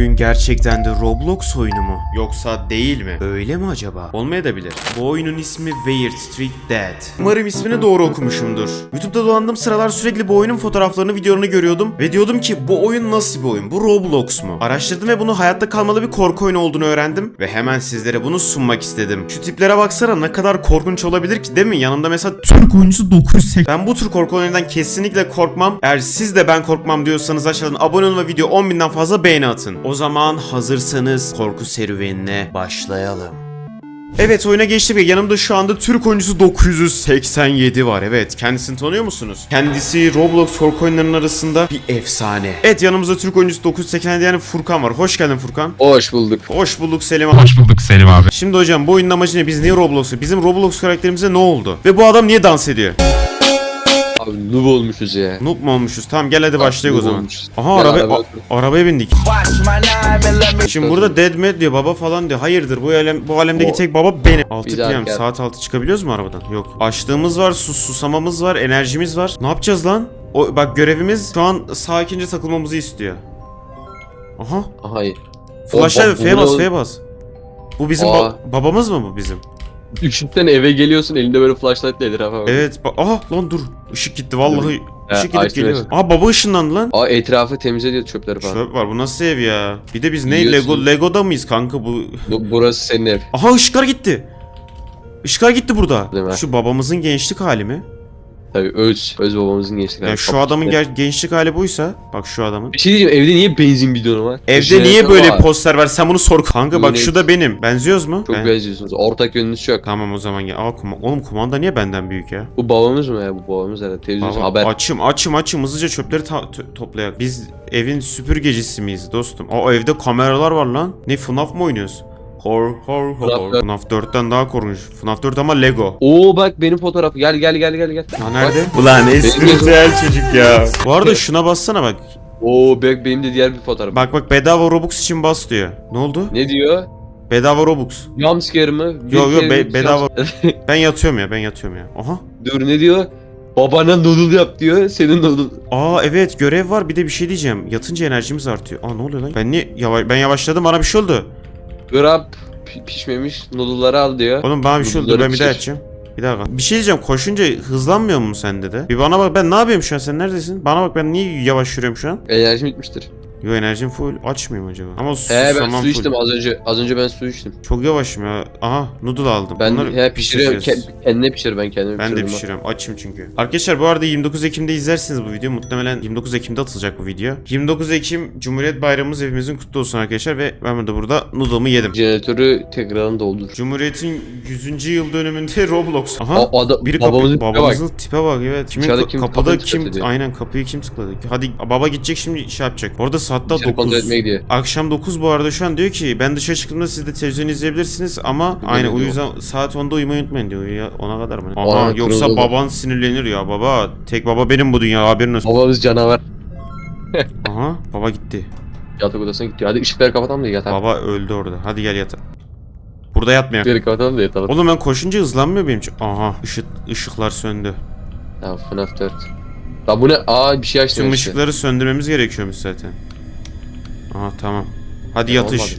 oyun gerçekten de Roblox oyunu mu? Yoksa değil mi? Öyle mi acaba? Olmayabilir. Bu oyunun ismi Weird Street Dead. Umarım ismini doğru okumuşumdur. YouTube'da dolandığım sıralar sürekli bu oyunun fotoğraflarını, videolarını görüyordum ve diyordum ki bu oyun nasıl bir oyun? Bu Roblox mu? Araştırdım ve bunu hayatta kalmalı bir korku oyunu olduğunu öğrendim ve hemen sizlere bunu sunmak istedim. Şu tiplere baksana ne kadar korkunç olabilir ki değil mi? Yanımda mesela Türk oyuncusu 980. Ben bu tür korku oyunlarından kesinlikle korkmam. Eğer siz de ben korkmam diyorsanız aşağıdan abone olun ve video 10.000'den fazla beğeni atın. O zaman hazırsanız korku serüvenine başlayalım. Evet oyuna geçtik ve yanımda şu anda Türk oyuncusu 987 var. Evet kendisini tanıyor musunuz? Kendisi Roblox korku oyunlarının arasında bir efsane. Evet yanımızda Türk oyuncusu 987 yani Furkan var. Hoş geldin Furkan. Hoş bulduk. Hoş bulduk Selim abi. Hoş bulduk Selim abi. Şimdi hocam bu oyunun amacı ne? Biz niye Roblox'u? Bizim Roblox karakterimize ne oldu? Ve bu adam niye dans ediyor? Abi noob olmuşuz ya. Noob mu olmuşuz? Tamam gel hadi başlayalım o zaman. olmuşuz. Aha Gel araba, arabaya a- otur. arabaya bindik. Şimdi burada dead mad diyor baba falan diyor. Hayırdır bu alem bu alemdeki O- tek baba benim. 6 Bir daha PM saat 6 çıkabiliyoruz mu arabadan? Yok. Açlığımız var, sus susamamız var, enerjimiz var. Ne yapacağız lan? O bak görevimiz şu an sakince takılmamızı istiyor. Aha. Hayır. Bu- F'ye bas F'ye bas. Bu bizim ba- babamız mı bu bizim? Üçüncüden eve geliyorsun elinde böyle flashlight nedir abi? Evet. ba- Aha lan dur. Işık gitti vallahi. Ha, Işık gidip açtım, geliyor. Aa baba ışınlandı lan. Aa etrafı temizliyor çöpleri falan. Çöp var bu nasıl ev ya? Bir de biz ne Yiyorsun. Lego Lego'da mıyız kanka bu? Bu, burası senin ev. Aha ışıklar gitti. Işıklar gitti burada. Değil mi? Şu babamızın gençlik hali mi? Tabii öz. Öz babamızın gençlik. Yani hali. şu Çok adamın ger- gençlik hali buysa bak şu adamın. Bir şey diyeceğim evde niye benzin bidonu var? Evde Jeneratör niye böyle var. poster var? Sen bunu sor kanka. Bak Yine- şu da benim. Benziyoruz mu? Çok Ben- benziyorsunuz. Ortak yönünüz çok. Tamam o zaman gel. Aa, kuma- Oğlum kumanda niye benden büyük ya? Bu babamız mı ya? Bu babamız herhalde. Televizyon Baba, haber. Açım açım açım hızlıca çöpleri ta- to- toplayak. Biz evin süpürgecisi miyiz dostum? Aa evde kameralar var lan. Ne FNAF mı oynuyoruz? Hor hor hor. FNAF dört. FNAF 4'ten daha korkunç. FNAF 4 ama Lego. Oo bak benim fotoğrafı. Gel gel gel gel gel. Ya nerede? Ulan espritüel çocuk ya. Bu arada şuna bassana bak. Oo bak benim de diğer bir fotoğraf. Bak bak bedava Robux için bas diyor. Ne oldu? Ne diyor? Bedava Robux. Jumpscare mı? Bir Yo, yo, kere be- bir bedava. jumpscare. Ben yatıyorum ya ben yatıyorum ya. Aha. Dur ne diyor? Babana noodle yap diyor. Senin noodle. Aa evet görev var bir de bir şey diyeceğim. Yatınca enerjimiz artıyor. Aa ne oluyor lan? Ben niye yavaş ben yavaşladım bana bir şey oldu. Grab pi- pişmemiş noodle'ları al diyor. Oğlum bana bir şey oldu Noodle'ları ben bir daha pişir. açacağım. Bir dakika. Bir şey diyeceğim koşunca hızlanmıyor mu sende de? Bir bana bak ben ne yapıyorum şu an sen neredesin? Bana bak ben niye yavaş yürüyorum şu an? Enerjim bitmiştir. Yo enerjim full aç mıyım acaba? Ama su, He ben su içtim az önce. Az önce ben su içtim. Çok yavaşım ya. Aha noodle aldım. Ben Bunları he pişiriyorum. Ke- kendine pişir ben kendime Ben de pişiriyorum. Açım çünkü. Arkadaşlar bu arada 29 Ekim'de izlersiniz bu video. Muhtemelen 29 Ekim'de atılacak bu video. 29 Ekim Cumhuriyet Bayramımız hepimizin kutlu olsun arkadaşlar ve ben de burada noodle'ımı yedim. Jeneratörü tekrardan doldur. Cumhuriyet'in 100. yıl dönümünde Roblox. Aha. O, ada, Biri kapı, babamızın tipe bak. babamızın tipe bak evet. Kimin ka- kim kapıda kim tıkladı? aynen kapıyı kim tıkladı? Hadi baba gidecek şimdi şey yapacak. Orada kontrol 9. etmeye gidiyor. Akşam 9 bu arada şu an diyor ki ben dışarı çıktığımda siz de televizyon izleyebilirsiniz ama aynen o diyor. yüzden saat 10'da uyumayı unutmayın diyor. Ya ona kadar mı? Ona Aha yoksa kırıldı. baban sinirlenir ya baba. Tek baba benim bu dünya haberin olsun. Babamız canavar. Aha baba gitti. Yatak odasına gitti. Hadi ışıkları kapatalım da yatalım. Baba öldü orada. Hadi gel yat. Burada yatmıyor. Işıkları kapatalım da yatalım. Oğlum ben koşunca hızlanmıyor benim. için. Aha ışık ışıklar söndü. Tamam FNAF 4. Lan bu ne? Aa bir şey açtım. Tüm işte. ışıkları söndürmemiz gerekiyormuş zaten. Aha tamam. Hadi Ya, yatış. olmadı.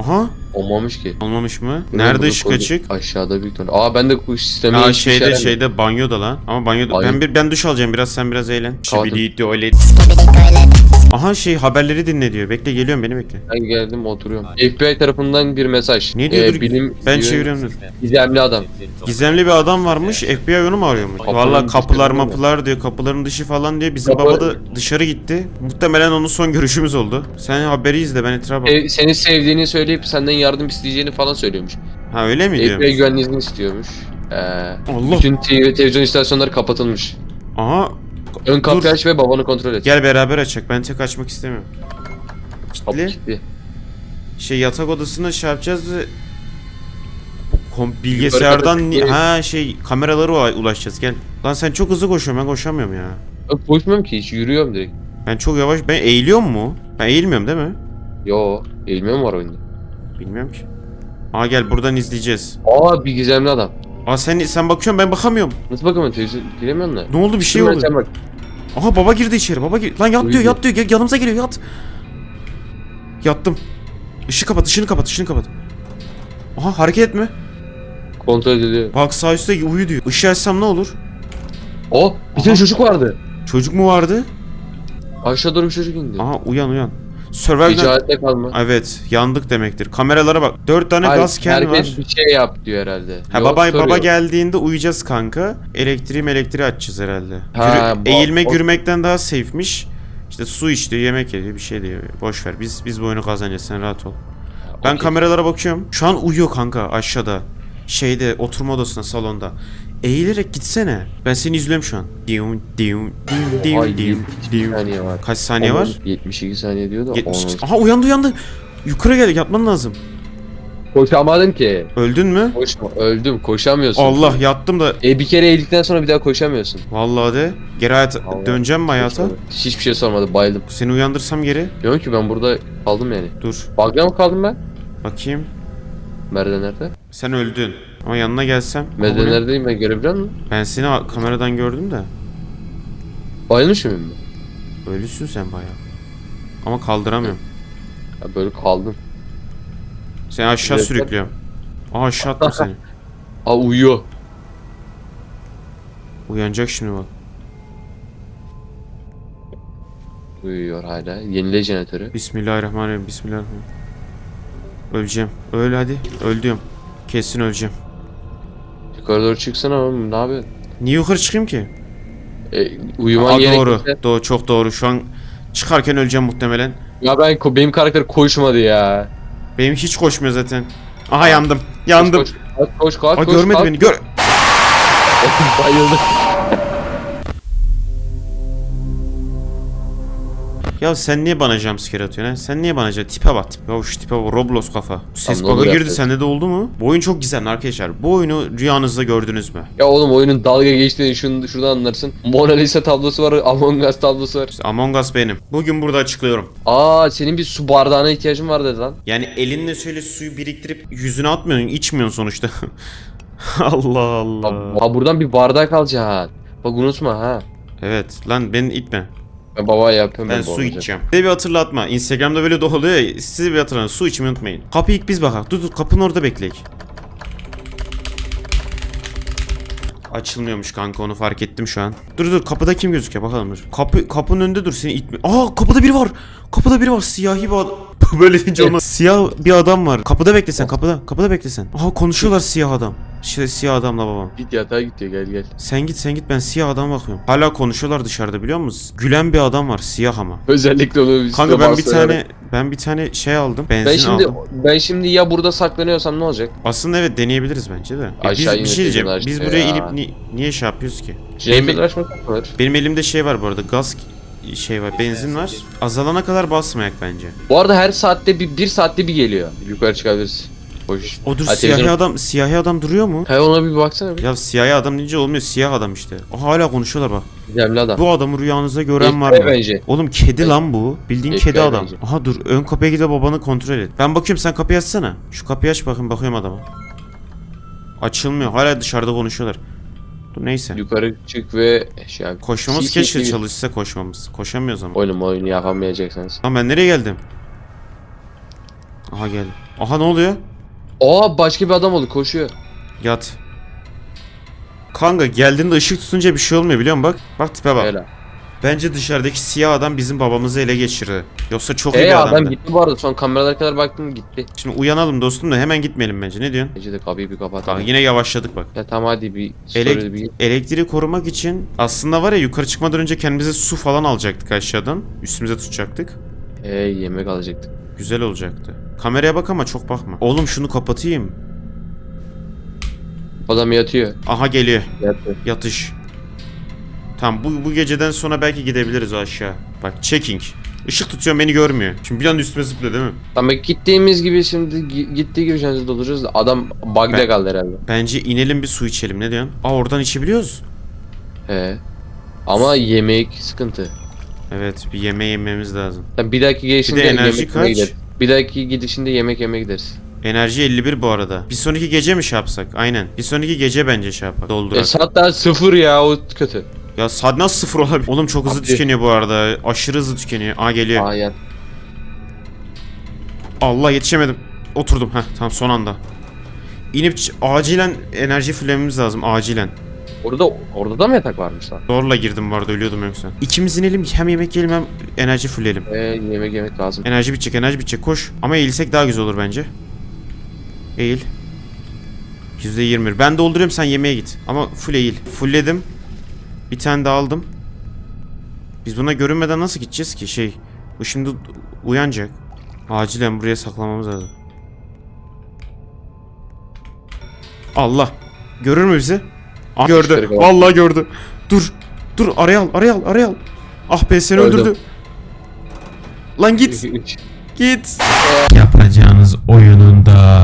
Aha Olmamış ki. olmamış mı? Bunu Nerede bunu ışık açık? Aşağıda büyük ihtimalle. Aa ben de bu sisteme Aa hiçbir şey şeyde yaramıyor. şeyde banyoda lan. Ama banyoda Banyo. ben bir ben duş alacağım biraz sen biraz eğlen. Kaldım. Şibidi tuvalet. Aha şey haberleri dinle diyor. Bekle geliyorum beni bekle. Ben geldim oturuyorum. FBI tarafından bir mesaj. Ne diyordur? bilim ben diyor, çeviriyorum dur. Gizemli adam. Gizemli bir adam varmış. FBI onu mu arıyormuş? Kapının Valla kapılar değil mi? mapılar diyor. Kapıların dışı falan diyor. Bizim Kapı- baba da dışarı gitti. Muhtemelen onun son görüşümüz oldu. Sen haberi izle ben etrafa. E, seni sevdiğini söyleyip senden yardım isteyeceğini falan söylüyormuş. Ha öyle mi diyor? FBI güvenliğini istiyormuş. Ee, Allah. bütün TV, televizyon istasyonları kapatılmış. Aha Ön kapıyı Dur. aç ve babanı kontrol et. gel beraber açak. Ben tek açmak istemiyorum. Kapı Kilitli. kilitli. Şey yatak odasına şey yapacağız da Kom bilgisayardan Yukarı kadar- ha şey kameralara ula- ulaşacağız gel. Lan sen çok hızlı koşuyorsun ben koşamıyorum ya. Ben koşmuyorum ki hiç yürüyorum direkt. Ben çok yavaş ben eğiliyor mu? Ben eğilmiyorum değil mi? Yo, eğilmiyor mu var oyunda? Bilmiyorum ki. Aa gel buradan izleyeceğiz. Aa bir gizemli adam. Aa sen sen bakıyorsun ben bakamıyorum. Nasıl bakamıyorum televizyon giremiyorsun da. Ne oldu bir şey oldu. sen bak. Aha baba girdi içeri baba gir. Lan yat diyor yat diyor gel yanımıza geliyor yat. Yattım. Işığı kapat, ışığını kapat, ışığını kapat. Aha hareket etme. Kontrol ediliyor. Bak sağ üstte uyu diyor. Işığı açsam ne olur? O bir tane çocuk vardı. Çocuk mu vardı? Aşağı doğru bir çocuk indi. Aha uyan uyan. Survivor'dan... Ticarette kalma. Evet yandık demektir. Kameralara bak. Dört tane Hayır, gaz can var. bir şey yap diyor herhalde. Ha Yok, baba soruyor. baba geldiğinde uyuyacağız kanka. Elektriği elektriği açacağız herhalde. Ha, Yürü- bu- eğilme o- gürmekten daha safe'miş. İşte su iç diyor, yemek yediyor, bir şey diyor. Boş ver. Biz biz bu oyunu kazanacağız. Sen rahat ol. Ben Okey. kameralara bakıyorum. Şu an uyuyor kanka aşağıda. Şeyde oturma odasında salonda. Eğilerek gitsene. Ben seni izliyorum şu an. Diun diun diun Ay, diun 72 diun. saniye var. Kaç saniye var? 72 saniye diyor da 70. 10. Aha uyandı uyandı. Yukarı gel yatman lazım. Koşamadın ki. Öldün mü? Koşma. Öldüm. Koşamıyorsun. Allah yattım da. E bir kere eğildikten sonra bir daha koşamıyorsun. Vallahi de. Geri hayat Allah. döneceğim mi hayata? Hiçbir şey sormadı. Bayıldım. Seni uyandırsam geri. Diyorum ki ben burada kaldım yani. Dur. Bug'da mı kaldım ben? Bakayım. Merdivenlerde. Sen öldün. Ama yanına gelsem. Ama bu ne? Merdivenlerdeyim ben görebiliyor musun? Ben seni kameradan gördüm de. Bayılmış mıyım ben? Ölüsün sen bayağı. Ama kaldıramıyorum. Ya böyle kaldım. Seni aşağı Evet. sürüklüyorum. Aa aşağı attım seni. Aa uyuyor. Uyanacak şimdi bak. Uyuyor hala. Yenile jeneratörü. Bismillahirrahmanirrahim. Bismillahirrahmanirrahim. Öleceğim. Öl hadi. Öldüm. Kesin öleceğim. Yukarı doğru çıksana oğlum ne yapıyorsun? Niye yukarı çıkayım ki? E, uyuman Aa, gerekirse- doğru. Doğru. Çok doğru. Şu an çıkarken öleceğim muhtemelen. Ya ben benim karakter koşmadı ya. Benim hiç koşmuyor zaten. Aha yandım. Yandım. Koş koş koş koş. Aa koş, görmedi kalk. beni. Gör. Bayıldım. Ya sen niye bana jumpscare atıyorsun ha? Sen niye bana jump- tipe bak tipe bak şu tipe bak Roblox kafa. Bu ses bug'a girdi yapacağız. sende de oldu mu? Bu oyun çok güzel arkadaşlar. Bu oyunu rüyanızda gördünüz mü? Ya oğlum oyunun dalga geçtiğini şunu şuradan anlarsın. Mona Lisa tablosu var, Among Us tablosu var. İşte Among Us benim. Bugün burada açıklıyorum. Aa senin bir su bardağına ihtiyacın var dedi lan. Yani elinle şöyle suyu biriktirip yüzüne atmıyorsun, içmiyorsun sonuçta. Allah Allah. Aa, buradan bir bardak alacaksın. Bak unutma ha. Evet lan beni itme. Ben baba yapıyorum Ben ben, su içeceğim. Size bir hatırlatma. Instagram'da böyle de oluyor ya. Size bir hatırlatma. Su içmeyi unutmayın. Kapıyı ilk biz bakalım. Dur dur kapının orada bekleyek. Açılmıyormuş kanka onu fark ettim şu an. Dur dur kapıda kim gözüküyor bakalım dur. Kapı kapının önünde dur seni itme. Aa kapıda biri var. Kapıda biri var siyahi bir adam. Böyle deyince olmaz. Siyah bir adam var. Kapıda beklesen kapıda. Kapıda beklesen. Aha konuşuyorlar siyah adam. İşte siyah adamla babam. Git yatağa git diyor gel gel. Sen git sen git ben siyah adama bakıyorum. Hala konuşuyorlar dışarıda biliyor musun? Gülen bir adam var siyah ama. Özellikle onu Kanka ben bir tane ben bir tane şey aldım. Benzin Ben şimdi aldım. ben şimdi ya burada saklanıyorsam ne olacak? Aslında evet deneyebiliriz bence de. Ya biz, bir şey diyeceğim. Biz buraya ya. inip ni- niye şey yapıyoruz ki? Açmak var. Benim elimde şey var bu arada. Gaz şey var. Benzin var. Azalana kadar basmayak bence. Bu arada her saatte bir, bir saatte bir geliyor. Yukarı çıkabiliriz. Hoş. O dur Ha, siyahi televizyon- adam siyahi adam duruyor mu? He ona bir baksana bir. Ya siyahi adam deyince olmuyor. Siyah adam işte. Aha, hala konuşuyorlar bak. Gizemli adam. Bu adamı rüyanızda gören var mı? bence. Oğlum kedi lan bu. Bildiğin Ekber kedi adam. bence. Aha dur ön kapıya gidip babanı kontrol et. Ben bakıyorum sen kapıyı açsana. Şu kapıyı aç bakayım bakıyorum adama. Açılmıyor. Hala dışarıda konuşuyorlar. Dur neyse. Yukarı çık ve şey yap. Koşmamız Si- si- keşke çalışsa koşmamız. Koşamıyoruz ama. Oyunu oyunu yapamayacaksınız. Lan ben nereye geldim? Aha geldim. Aha ne oluyor? Aa başka bir adam oldu koşuyor. Yat. Kanka geldiğinde ışık tutunca bir şey olmuyor biliyor musun? Bak. Bak tipe bak. Öyle. Bence dışarıdaki siyah adam bizim babamızı ele geçirdi. Yoksa çok iyi bir adam adamdı. gitti bu arada son kameralara kadar baktım gitti. Şimdi uyanalım dostum da hemen gitmeyelim bence. Ne diyorsun? Bence de kapıyı bir. Kanka yine yavaşladık bak. Ya tamam hadi bir Elek- bir Elektriği korumak için aslında var ya yukarı çıkmadan önce kendimize su falan alacaktık aşağıdan. Üstümüze tutacaktık. Ee, yemek alacaktık. Güzel olacaktı. Kameraya bak ama çok bakma. Oğlum şunu kapatayım. Adam yatıyor. Aha geliyor. Yattı. Yatış. Tamam bu, bu geceden sonra belki gidebiliriz aşağı. Bak checking. Işık tutuyor beni görmüyor. Şimdi bir anda üstüme zıplıyor değil mi? Tamam gittiğimiz gibi şimdi gi- gittiği gibi şansı dolduracağız da adam bug'da Ben- kaldı herhalde. Bence inelim bir su içelim ne diyorsun? Aa oradan içebiliyoruz. He. Ama yemek sıkıntı. Evet bir yeme yememiz lazım. Tamam, bir dahaki gelişinde Bir de enerji yemek yemeye kaç? gideriz. Bir dahaki gidişinde yemek yemeye gideriz. Enerji 51 bu arada. Bir sonraki gece mi şey yapsak? Aynen. Bir sonraki gece bence şey yapak. Doldurak. E, saat daha sıfır ya o kötü. Ya saat nasıl sıfır olabilir? Oğlum çok hızlı Abi. tükeniyor bu arada. Aşırı hızlı tükeniyor. Aa geliyor. Yan. Allah yetişemedim. Oturdum. Heh tamam son anda. İnip ç- acilen enerji fullememiz lazım acilen. Orada orada da mı yatak varmış lan? Zorla girdim bu arada ölüyordum yoksa. İkimiz inelim hem yemek yiyelim hem enerji fulleyelim. Ee, yemek yemek lazım. Enerji bitecek enerji bitecek koş. Ama eğilsek daha güzel olur bence. Eğil. %21. Ben dolduruyorum sen yemeğe git. Ama full eğil. Fullledim. Bir tane daha aldım. Biz buna görünmeden nasıl gideceğiz ki şey? Bu şimdi uyanacak. Acilen buraya saklamamız lazım. Allah. Görür mü bizi? Ah, gördü. Vallahi gördü. Dur. Dur araya al araya al araya al. Ah be seni Öldüm. öldürdü. Lan git. Git. Yapacağınız oyununda